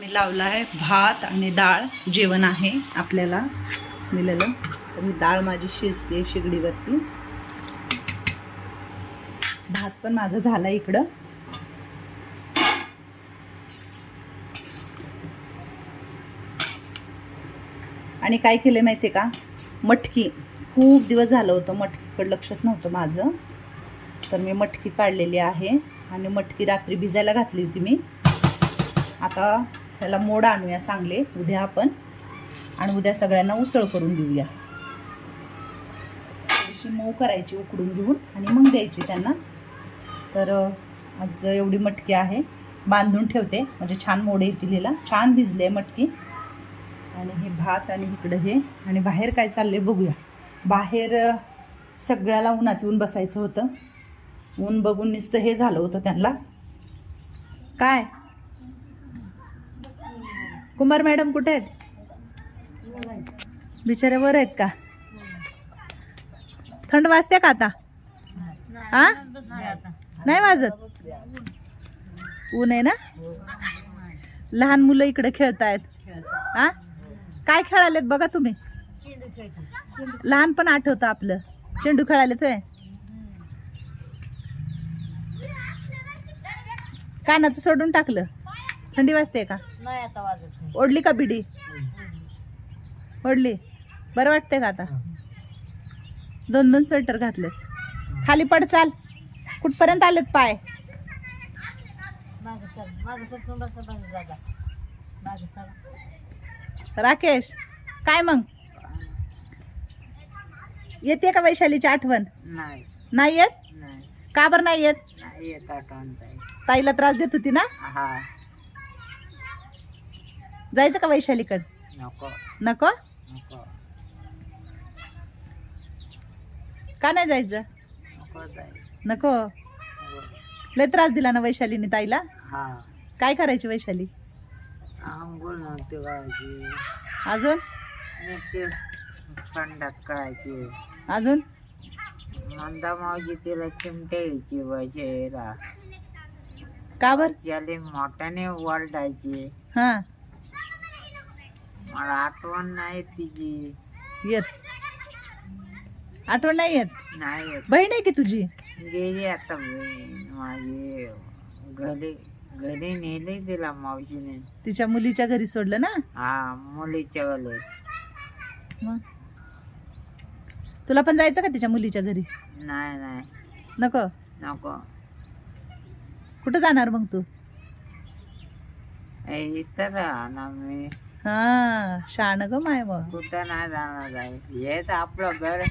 मी लावला आहे भात आणि डाळ. जेवण आहे आपल्याला दिलेलं. तर ही डाळ माझी शिजते शिगडीवरती. भात पण माझा झाला इकडं. आणि काय केलं माहिती आहे का? मटकी. खूप दिवस झालं होतं मटकीकडे लक्षच नव्हतं माझं. तर मी मटकी काढलेली आहे आणि मटकी रात्री भिजायला घातली होती मी. आता त्याला मोड आणूया चांगले उद्या आपण. आणि उद्या सगळ्यांना उसळ करून देऊया. थोडीशी मऊ करायची उकडून घेऊन आणि मग द्यायची त्यांना. तर आज एवढी मटकी आहे. बांधून ठेवते. म्हणजे छान मोड येतील हिला छान भिजले मटकी. आणि हे भात आणि इकडं हे. आणि बाहेर काय चालले बघूया. बाहेर सगळ्याला उन्हात येऊन बसायचं होतं. ऊन बघून नुसतं हे झालं होतं त्यांना. काय? कुमार मॅडम कुठे आहेत? बिचारे वर आहेत का? थंड वाजते का आता? हा नाही वाजत? ऊन आहे ना? लहान मुलं इकडे खेळतायत. हा काय खेळालेत बघा तुम्ही? लहान पण आठवतं आपलं. चेंडू खेळालेत होय. कानाचं सोडून टाकलं. थंडी वाजते का? नाही आता वाजत ओढली का बिडी ओढली. बरं वाटतंय का आता? दोन दोन स्वेटर घातले खाली पड चाल. कुठपर्यंत आलेत पाय? मागं चल मागं चल तू बस बस जागा मागं चला. राकेश काय मग? येते का वैशालीची आठवण? नाही. नाही येत? नाही. का बरं नाही येत? नाही येत आठवण ताई. ताईला त्रास देत होती ना? हा. जायचं का वैशालीकड? नको. नको? नको. का नाही जायचं? नको लय त्रास दिला ना वैशालीने ताईला? हा. काय करायची वैशाली? अजून? करायची. अजून? मंदा मावशी तिला चिमटे यायची बजेला का बर? मोठ्याने वरडायची हा. मला आठवण नाही तिची. येत. आठवण नाही येत? नाही येत. बहीण आहे की तुझी? गेली आता बहीण. माझी घरी घरी नेली तिला मावशीने. तिच्या मुलीच्या घरी सोडलं ना? हा मुलीच्या वाले मग? तुला पण जायचं का तिच्या मुलीच्या घरी? नाही नाही. नको? नको. कुठं जाणार मग तू? ए, इथं राहा ना मी. हा शान ग माय मग कुठं नाही जाणार आहे हेच आपलं घर.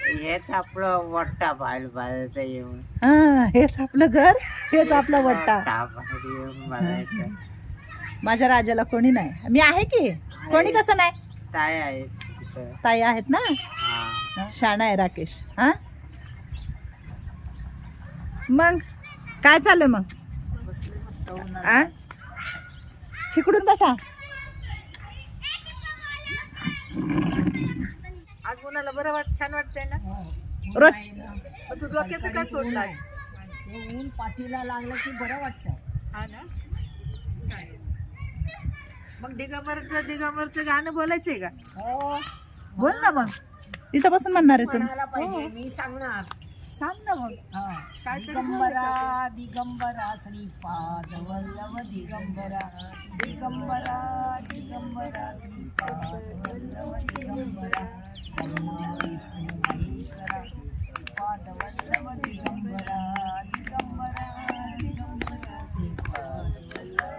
हेच आपलं वट्टा पाहिलं पाहिजे ते येऊन. हा हेच आपलं घर हेच आपला वट्टा. वट्टा बाहेर येऊन बघायचं माझ्या राजाला कोणी नाही. मी आहे की? कोणी कसं नाही? ताई आहे तिथं ताई आहेत ना? हा. शाणा आहे राकेश. हा? मग काय चाललं मग. आ? इकडून बसा. आज मुलाला बरं वाट छान वाटतंय ना? रोज? पण तू डोक्याचं का सोडला ऊन पाठीला लागलं की बरं वाटतं. हा ना? चालेल. मग दिगंबरचं दिगंबरचं गाणं बोलायचंय का? हो. बोल ना मग. इथं बसून म्हणणार आहे म्हणायला पाहिजे मी सांगणार. सांग ना मग. हा. काय दिगंबरा दिगंबरा श्रीपाद वल्लभ दिगंबरा. दिगंबरा दिगंबरा वल्लभ दिगंबरा. वल्लभ दिगंबरा दिगंबरा दिगंबरा वल्लभ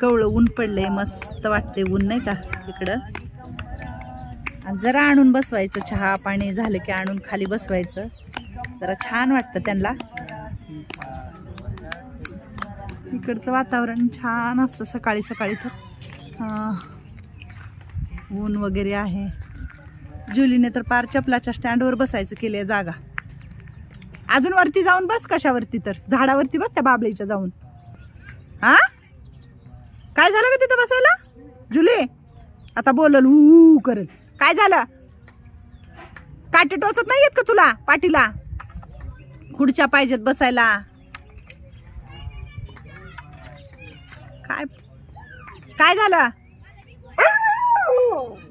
कवळं ऊन पडलंय मस्त वाटते ऊन नाही का इकडं? जरा आणून बसवायचं चहा पाणी झालं की आणून खाली बसवायचं. जरा छान वाटतं त्यांना. इकडचं वातावरण छान असतं सकाळी सकाळी तर. ऊन वगैरे आहे. जुलीने तर पार चपलाच्या स्टँडवर बसायचं केली जागा. अजून वरती जाऊन बस कशावरती तर. झाडावरती बस त्या बाबळीच्या जाऊन. हा? काय झालं का तिथं बसायला? जुले आता बोलल हू करेल. काय झालं? काटे टोचत नाही येत का तुला पाठीला खुर्च्या पाहिजेत बसायला. काय? काय झालं?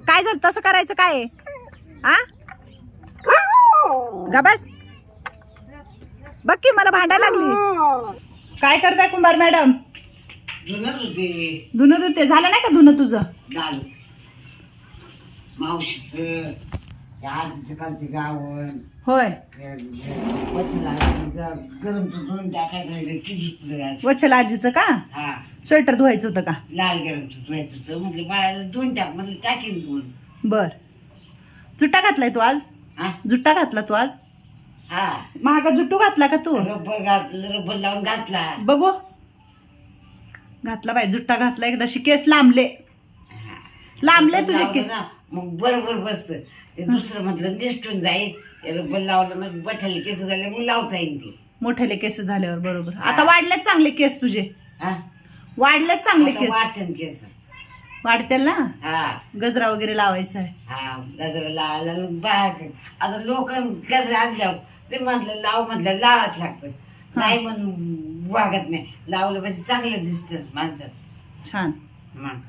काय झालं? तसं करायचं काय? आ? गा बस. बघ की मला भांडायला लागली. काय करताय कुंभार मॅडम? होते धुणं धुते. झालं नाही का धुणं तुझं? मावशीचं आजीचं कालचं गावण. होय. वचला गरमचं धुवून टाकायचं वच्छल आजीचं का? हा. स्वेटर धुवायचं होतं का? लाल गरमचं धुवायचं होतं. म्हटलं बाळाला धुवून टाक म्हटलं टाकीन बर. जुट्टा घातलाय तू आज? हा? जुट्टा घातला तू आज? हा. महागा जुट्टू घातला का तू? रब्बर घातलं रब्बर लावून घातला. बघू. घातला बाई जुट्टा घातला. एकदाशी केस लांबले. लांबले तुझे लावलं केस. ना. मग बरोबर बसत. ते दुसरं म्हटलं निष्ठून जाईल ते रब्बर लावलं मग बठाले केस झाले मग लावता येईल ते. मोठ्याले केस झाल्यावर बरोबर. आता वाढलेच चांगले केस तुझे. हा? वाढलेच चांगले केस. वाटन केस. वाढतील ना? हा. गजरा वगैरे लावायचा आहे हा गजरा लावायला बाहेर आता लोक गजरा आणल्यावर ते म्हटलं लाव म्हटलं लावाच लागतं. नाही म्हणून वागत नाही. लावलं म्हणजे चांगलं दिसतं माणसात छान. मग.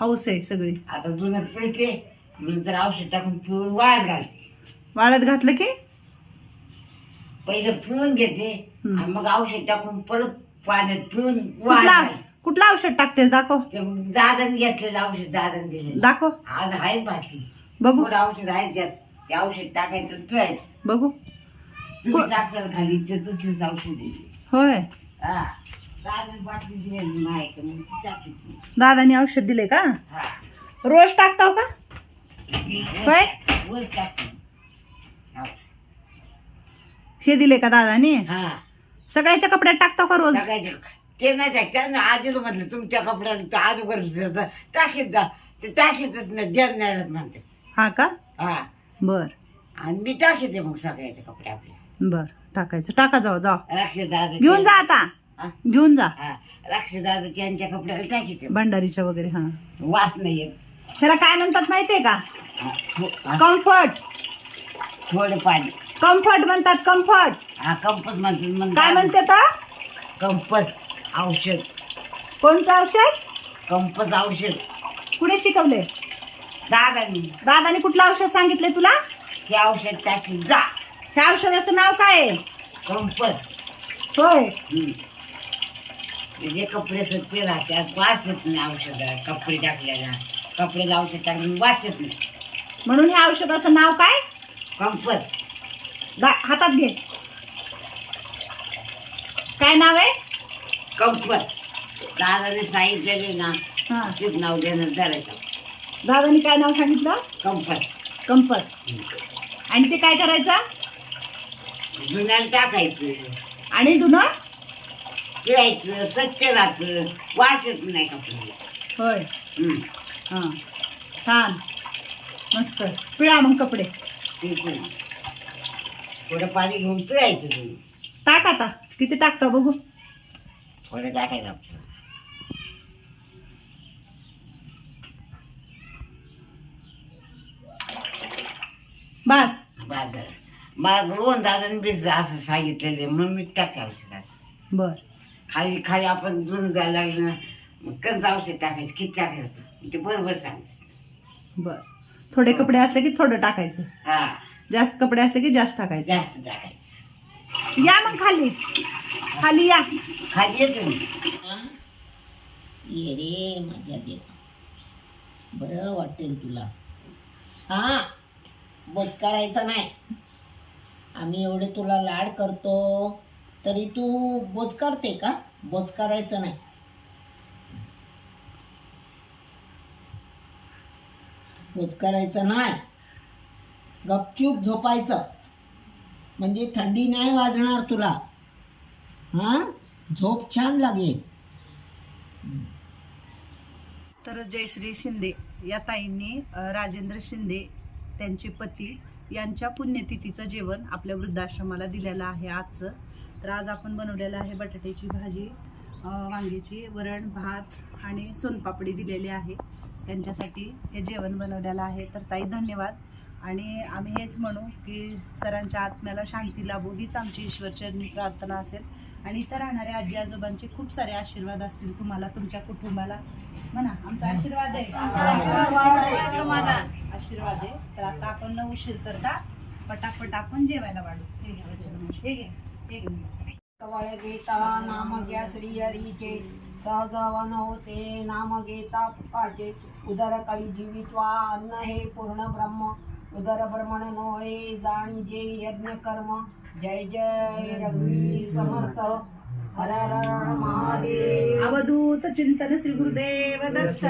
हाऊस आहे सगळी. आता जुनं पिळते नंतर औषध टाकून पिळून वाळत घालते. वाळत घातलं की? पहिलं पिळून घेते हम्म. आणि मग औषध टाकून परत पाण्यात पिळून वाळत कुठला घालते. कुठलं औषध टाकतेस? दाखव. ते दादाने घेतलेलं औषध दादाने दिलेलं. दाखव. आज आहे बाटली बघू. थोडं औषध आहे त्यात. ते औषध टाकायचं आणि पिळायचं. बघू. तुम्ही डॉक्टर खाली ते दुसरीच औषध दिली होय. हा. दादाने औषध दिले का? हा. रोज टाकताव का? होय? रोज टाकते. हा. दिले का दादाने? हा. सगळ्याच्या कपड्यात टाकताव का रोज? ते नाही टाक त्यांना आधीच म्हटलं तुमच्या कपड्याला अगोदर टाकीत जा. ते टाकीतच नाही देत नाही म्हणते. हा का? हा. बर. आणि मी टाकीते मग सगळ्याचे कपडे आपले बर. टाकायचं. टाका जाऊ जाऊ. घेऊन जा आता. हा? घेऊन जा. हा. दादा त्यांच्या कपड्याला टाकीते. भंडारीच्या वगैरे हा. वास नाही येत. ह्याला काय म्हणतात माहितीये का? हा, थो- हा, कम्फर्ट थोडं पाणी. कम्फर्ट म्हणतात कम्फर्ट हा कंपस म्हणते मग काय म्हणते तर कंपस औषध. कोणतं औषध? कंपस औषध. कुठे शिकवले दादानी. दादाने कुठलं औषध सांगितले तुला? हे औषध टाकी जा. त्या औषधाचं नाव काय आहे? कंपस होय. हम्म. जे कपडे स्वच्छ राहतात वास येत नाही औषध कपडे टाकलेला कपड्याला औषध टाकून वास येत नाही. म्हणून ह्या औषधाचं नाव काय? कंपस. दा- हातात घे. काय नाव आहे? कंपस. दादाने सांगितलेले ना हा. तेच नाव देणं धरायचं दादाने काय नाव सांगितलं? कंपस. कंपस. आणि ते काय करायचं? जुन्याला टाकायचं. आणि धुणं? पिळायचं स्वच्छ राहतं वास येत नाही कपड्याला. होय. हम्म. हां. छान. मस्त. पिळा मग कपडे. ते पण. थोडं पाणी घेऊन पिळायचं ते. टाक आता. किती टाकता बघू. थोडं टाकायचं आपलं. बस. बाजार. मग रोहन दादाने बी असं सांगितलेले म्हणून मी असं. बर. खाली खाली आपण जुन जायला लागलं ना मग कंच औषध टाकायचं किती टाकायचं? ते बरोबर सांगते. बर. थोडे कपडे असले की थोडं टाकायचं. हा. जास्त कपडे असले की जास्त टाकायचं. जास्त टाकायचं. या मग खाली. खाली या. खाली येते मी ये रे माझ्या देव. बरं वाटेल तुला. हा. बोच करायचं नाही. आम्ही एवढे तुला लाड करतो. तरी तू बोच का? बोच करायचं नाही. बोच करायचं नाही. गपचूप झोपायचं. म्हणजे थंडी नाही वाजणार तुला. हा? झोप छान लागेल. तर जयश्री शिंदे या ताईंनी राजेंद्र शिंदे त्यांचे पती यांच्या पुण्यतिथीचं जेवण आपल्या वृद्धाश्रमाला दिलेलं आहे आजचं. तर आज आपण बनवलेलं आहे बटाट्याची भाजी वांग्याची वरण भात आणि सोनपापडी दिलेली आहे. त्यांच्यासाठी हे जेवण बनवलेलं आहे. तर ताई धन्यवाद. आणि आम्ही हेच म्हणू की सरांच्या आत्म्याला शांती लाभो हीच आमची ईश्वरचरणी प्रार्थना असेल. आणि इथं राहणाऱ्या आजी आजोबांचे खूप सारे आशीर्वाद असतील तुम्हाला तुमच्या कुटुंबाला. म्हणा आमचा आशीर्वाद आहे. आशीर्वाद आहे तर आता आपण न उशीर करता पटापट आपण जेवायला वाढू. हे घे वचन. हे घे हे घे कवळ घेता नाम घ्या श्री हरीचे. सहजवन होते नाम घेता पाचे उदर कली जीवित्वा अन्न हे पूर्ण ब्रह्म. उदर ब्रह्मण नोहे जाणी जे यज्ञ कर्म. जय जय रघुवीर समर्थ. हर हर महादेव. अवधूत चिंतन श्री गुरुदेव दत्त.